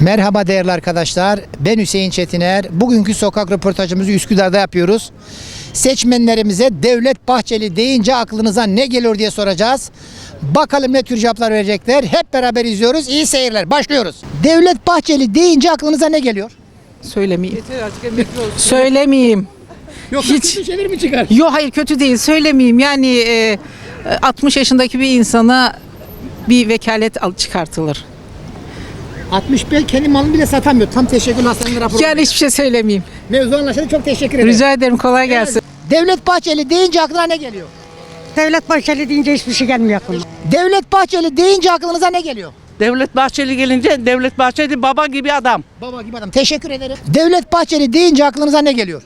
Merhaba değerli arkadaşlar. Ben Hüseyin Çetiner. Bugünkü sokak röportajımızı Üsküdar'da yapıyoruz. Seçmenlerimize Devlet Bahçeli deyince aklınıza ne geliyor diye soracağız. Bakalım ne tür cevaplar verecekler. Hep beraber izliyoruz. İyi seyirler. Başlıyoruz. Devlet Bahçeli deyince aklınıza ne geliyor? Söylemeyeyim. Söylemeyeyim. Yok Hiç. kötü şeyler mi çıkar? Yok hayır kötü değil söylemeyeyim. Yani e, 60 yaşındaki bir insana bir vekalet al çıkartılır. 65 kendi malını bile satamıyor. Tam teşekkür hastanın raporu. Yani hiçbir şey söylemeyeyim. Mevzu anlaşıldı. Çok teşekkür ederim. Rica ederim kolay gelsin. Devlet Bahçeli deyince aklına ne geliyor? Devlet Bahçeli deyince hiçbir şey gelmiyor aklıma. Devlet Bahçeli deyince aklınıza ne geliyor? Devlet Bahçeli gelince Devlet Bahçeli baba gibi adam. Baba gibi adam. Teşekkür ederim. Devlet Bahçeli deyince aklınıza ne geliyor?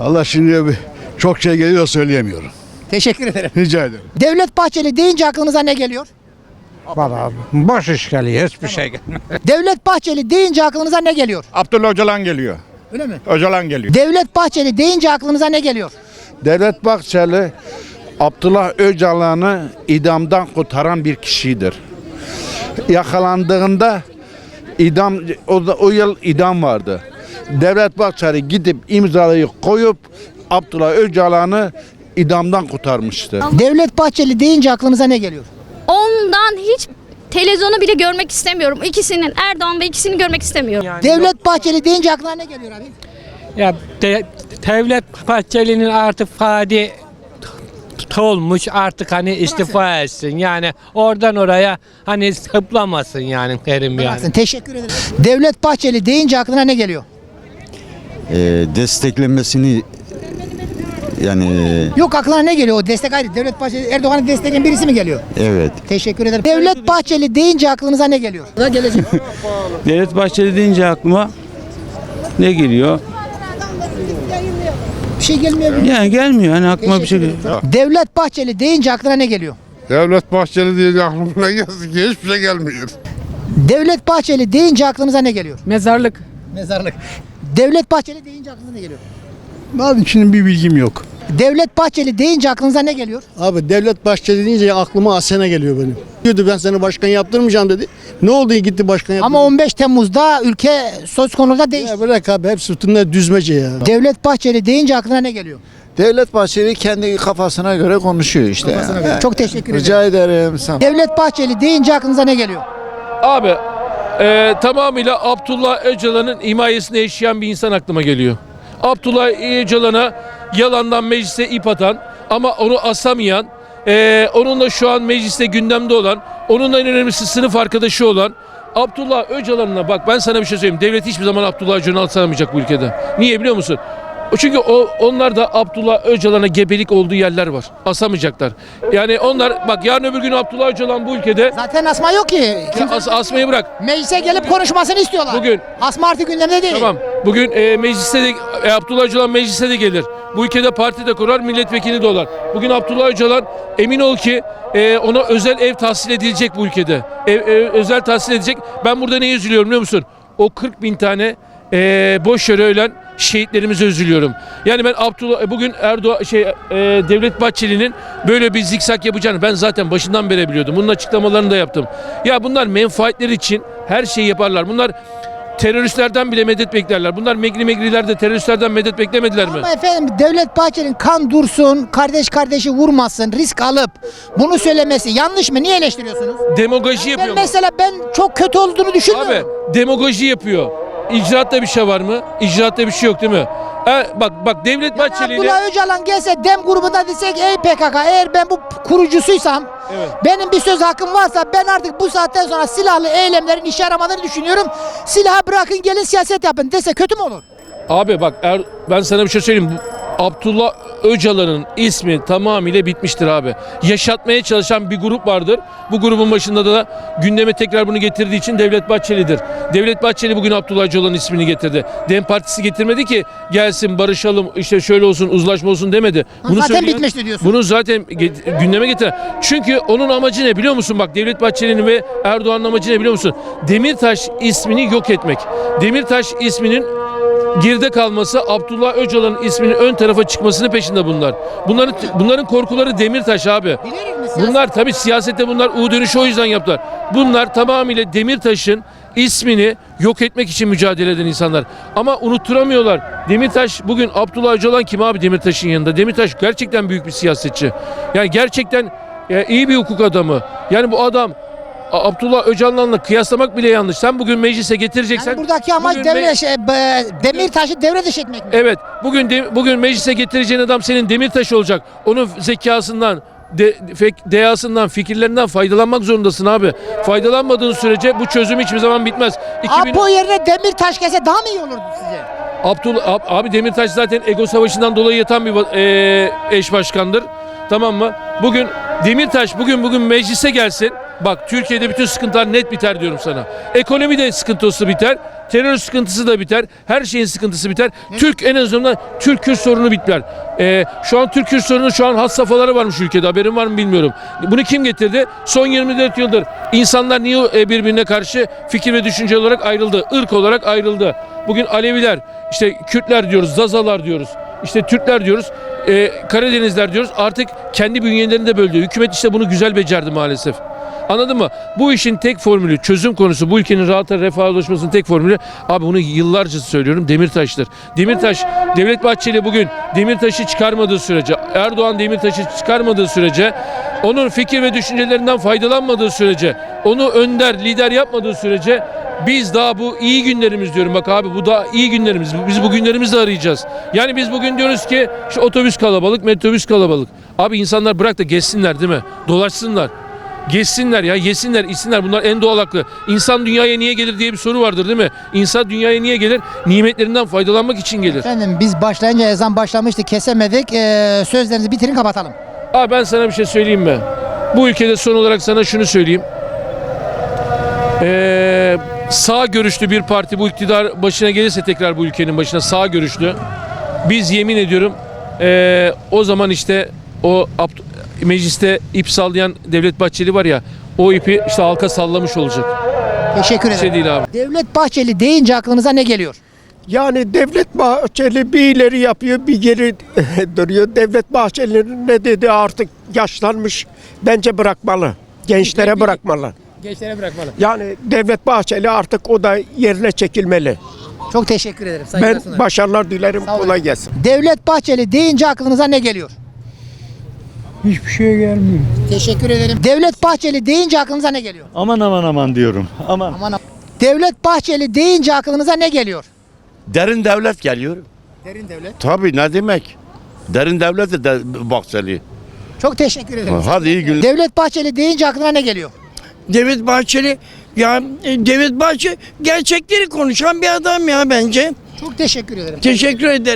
Allah şimdi bir- çok şey geliyor söyleyemiyorum. Teşekkür ederim. Rica ederim. Devlet Bahçeli deyince aklınıza ne geliyor? Valla boş iş geliyor hiçbir şey gelmiyor. Devlet Bahçeli deyince aklınıza ne geliyor? Abdullah Öcalan geliyor. Öyle mi? Öcalan geliyor. Devlet Bahçeli deyince aklınıza ne geliyor? Devlet Bahçeli Abdullah Öcalan'ı idamdan kurtaran bir kişidir. Yakalandığında idam o, da, o yıl idam vardı. Devlet Bahçeli gidip imzayı koyup Abdullah Öcalan'ı idamdan kurtarmıştı. Devlet Bahçeli deyince aklınıza ne geliyor? Ondan hiç televizyonu bile görmek istemiyorum. İkisinin Erdoğan ve ikisini görmek istemiyorum. Devlet Bahçeli deyince aklına ne geliyor abi? Ya de, Devlet Bahçeli'nin artık fadi olmuş artık hani istifa etsin yani oradan oraya hani zıplamasın yani Kerim yani. Bıraksın. Teşekkür ederim. Devlet Bahçeli deyince aklına ne geliyor? e, desteklenmesini yani Yok aklına ne geliyor? O destek ayrı. Devlet Bahçeli Erdoğan'ı destekleyen birisi mi geliyor? evet Teşekkür ederim. Devlet Bahçeli deyince aklınıza ne geliyor? Da gelecek. Devlet Bahçeli deyince aklıma ne geliyor? bir şey gelmiyor. Yani gelmiyor hani aklıma bir şey ederim. Devlet Bahçeli deyince aklına ne geliyor? Devlet Bahçeli diye aklımdan gelsin ki hiçbir şey gelmiyor. Devlet Bahçeli deyince aklınıza ne geliyor? Mezarlık. Mezarlık. Devlet Bahçeli deyince aklınıza ne geliyor? Abi için bir bilgim yok. Devlet Bahçeli deyince aklınıza ne geliyor? Abi Devlet Bahçeli deyince aklıma Asena geliyor benim. Diyordu ben seni başkan yaptırmayacağım dedi. Ne oldu gitti başkan yaptırdı. Ama 15 Temmuz'da ülke söz konuda değişti. Ya bırak abi hep sırtında düzmece ya. Devlet Bahçeli deyince aklına ne geliyor? Devlet Bahçeli kendi kafasına göre konuşuyor işte. Çok teşekkür ederim. Rica ederim. Ol. Devlet Bahçeli deyince aklınıza ne geliyor? Abi e, tamamıyla Abdullah Öcalan'ın himayesinde yaşayan bir insan aklıma geliyor. Abdullah Öcalan'a yalandan meclise ip atan ama onu asamayan, e, onunla şu an mecliste gündemde olan, onunla en önemlisi sınıf arkadaşı olan Abdullah Öcalan'la bak ben sana bir şey söyleyeyim. Devlet hiçbir zaman Abdullah Öcalan'ı asamayacak bu ülkede. Niye biliyor musun? Çünkü o onlar da Abdullah Öcalan'a gebelik olduğu yerler var. Asamayacaklar. Yani onlar bak yarın öbür gün Abdullah Öcalan bu ülkede Zaten asma yok ki. Kimse- As- asmayı bırak. Meclise gelip konuşmasını istiyorlar. Bugün- Asma artık gündemde değil. Tamam. Bugün e, mecliste de e, Abdullah Öcalan meclise de gelir. Bu ülkede parti de kurar, milletvekili de olur. Bugün Abdullah Öcalan emin ol ki e, ona özel ev tahsil edilecek bu ülkede. Ev, e, özel tahsil edecek. Ben burada neye üzülüyorum biliyor musun? O 40 bin tane e, boş yere ölen şehitlerimize üzülüyorum. Yani ben Abdullah e, bugün Erdoğan şey e, Devlet Bahçeli'nin böyle bir zikzak yapacağını ben zaten başından beri biliyordum. Bunun açıklamalarını da yaptım. Ya bunlar menfaatleri için her şeyi yaparlar. Bunlar teröristlerden bile medet beklerler. Bunlar megri megriler de teröristlerden medet beklemediler mi? Ama efendim Devlet Bahçeli'nin kan dursun, kardeş kardeşi vurmasın, risk alıp bunu söylemesi yanlış mı? Niye eleştiriyorsunuz? Demagoji Ben yapıyor. mu? mesela ben çok kötü olduğunu düşünmüyorum. Abi demagoji yapıyor. İcraatta bir şey var mı? İcraatta bir şey yok değil mi? E, bak bak Devlet Bahçeli ile Abdullah Öcalan gelse dem grubunda desek ey PKK eğer ben bu kurucusuysam benim bir söz hakkım varsa ben artık bu saatten sonra silahlı eylemlerin işe yaramadığını düşünüyorum. Silahı bırakın gelin siyaset yapın dese kötü mü olur? Abi bak er, ben sana bir şey söyleyeyim. Abdullah Öcalan'ın ismi tamamıyla bitmiştir abi. Yaşatmaya çalışan bir grup vardır. Bu grubun başında da gündeme tekrar bunu getirdiği için Devlet Bahçeli'dir. Devlet Bahçeli bugün Abdullah Öcalan'ın ismini getirdi. Dem Partisi getirmedi ki gelsin barışalım işte şöyle olsun uzlaşma olsun demedi. zaten söyleyen- bitmişti diyorsun. Bunu zaten get- gündeme getiren. Çünkü onun amacı ne biliyor musun? Bak Devlet Bahçeli'nin ve Erdoğan'ın amacı ne biliyor musun? Demirtaş ismini yok etmek. Demirtaş isminin geride kalması Abdullah Öcalan'ın isminin ön tarafa çıkmasını peşinde bunlar. Bunların bunların korkuları Demirtaş abi. Bunlar tabii siyasette bunlar U dönüşü o yüzden yaptılar. Bunlar tamamıyla Demirtaş'ın ismini yok etmek için mücadele eden insanlar. Ama unutturamıyorlar. Demirtaş bugün Abdullah Öcalan kim abi Demirtaş'ın yanında? Demirtaş gerçekten büyük bir siyasetçi. Yani gerçekten e, iyi bir hukuk adamı. Yani bu adam A- Abdullah Öcalan'la kıyaslamak bile yanlış. Sen bugün meclise getireceksen... Yani buradaki amaç bugün me- devlet, şey, be- Demirtaş'ı devre dışı etmek mi? Evet. Bugün de- bugün meclise getireceğin adam senin Demirtaş olacak. Onun zekasından, de, fek- deyasından, fikirlerinden faydalanmak zorundasın abi. Faydalanmadığın sürece bu çözüm hiçbir zaman bitmez. 2000 Apo yerine Demirtaş gelse daha mı iyi olurdu size? Abdullah ab- abi Demirtaş zaten ego savaşından dolayı yatan bir va- eee, eş başkandır. Tamam mı? Bugün Demirtaş bugün bugün meclise gelsin. Bak Türkiye'de bütün sıkıntılar net biter diyorum sana. Ekonomi de sıkıntısı biter. Terör sıkıntısı da biter. Her şeyin sıkıntısı biter. Türk en azından Türk Kürt sorunu bitler. Eee, şu an Türk Kürt sorunu şu an has safhaları varmış ülkede. Haberin var mı bilmiyorum. Bunu kim getirdi? Son 24 yıldır insanlar niye e, birbirine karşı fikir ve düşünce olarak ayrıldı? Irk olarak ayrıldı. Bugün Aleviler, işte Kürtler diyoruz, Zazalar diyoruz. işte Türkler diyoruz, e, Karadenizler diyoruz. Artık kendi bünyelerini de böldü. Hükümet işte bunu güzel becerdi maalesef. Anladın mı? Bu işin tek formülü, çözüm konusu, bu ülkenin rahata refaha ulaşmasının tek formülü, abi bunu yıllarca söylüyorum, Demirtaş'tır. Demirtaş, Devlet Bahçeli bugün Demirtaş'ı çıkarmadığı sürece, Erdoğan Demirtaş'ı çıkarmadığı sürece, onun fikir ve düşüncelerinden faydalanmadığı sürece, onu önder, lider yapmadığı sürece biz daha bu iyi günlerimiz diyorum bak abi bu da iyi günlerimiz. Biz bu günlerimizi arayacağız. Yani biz bugün diyoruz ki şu otobüs kalabalık, metrobüs kalabalık. Abi insanlar bırak da geçsinler değil mi? Dolaşsınlar. Geçsinler ya yesinler içsinler bunlar en doğal hakkı. İnsan dünyaya niye gelir diye bir soru vardır değil mi? İnsan dünyaya niye gelir? Nimetlerinden faydalanmak için gelir. Efendim biz başlayınca ezan başlamıştı kesemedik. Ee, sözlerinizi bitirin kapatalım. Abi ben sana bir şey söyleyeyim mi? Bu ülkede son olarak sana şunu söyleyeyim. Ee, sağ görüşlü bir parti bu iktidar başına gelirse tekrar bu ülkenin başına sağ görüşlü. Biz yemin ediyorum ee, o zaman işte o Abd- mecliste ip sallayan Devlet Bahçeli var ya o ipi işte halka sallamış olacak. Teşekkür Bir ederim. şey değil abi. Devlet Bahçeli deyince aklınıza ne geliyor? Yani Devlet Bahçeli bir ileri yapıyor bir geri duruyor. Devlet Bahçeli'nin ne dedi artık yaşlanmış. Bence bırakmalı. Gençlere bırakmalı. Gençlere bırakmalı. Yani Devlet Bahçeli artık o da yerine çekilmeli. Çok teşekkür ederim. Saygılar Ben sunarım. başarılar dilerim. Kolay gelsin. Devlet Bahçeli deyince aklınıza ne geliyor? Hiçbir şey gelmiyor. Teşekkür ederim. Devlet Bahçeli deyince aklınıza ne geliyor? Aman aman aman diyorum. Aman. Aman aman. Devlet Bahçeli deyince aklınıza ne geliyor? Derin devlet geliyor. Derin devlet. Tabii ne demek? Derin devlet de, de Bahçeli. Çok teşekkür ederim. Hadi iyi günler. Devlet Bahçeli deyince aklına ne geliyor? Devlet Bahçeli ya Devlet Bahçeli gerçekleri konuşan bir adam ya bence. Çok teşekkür ederim. Teşekkür ederim.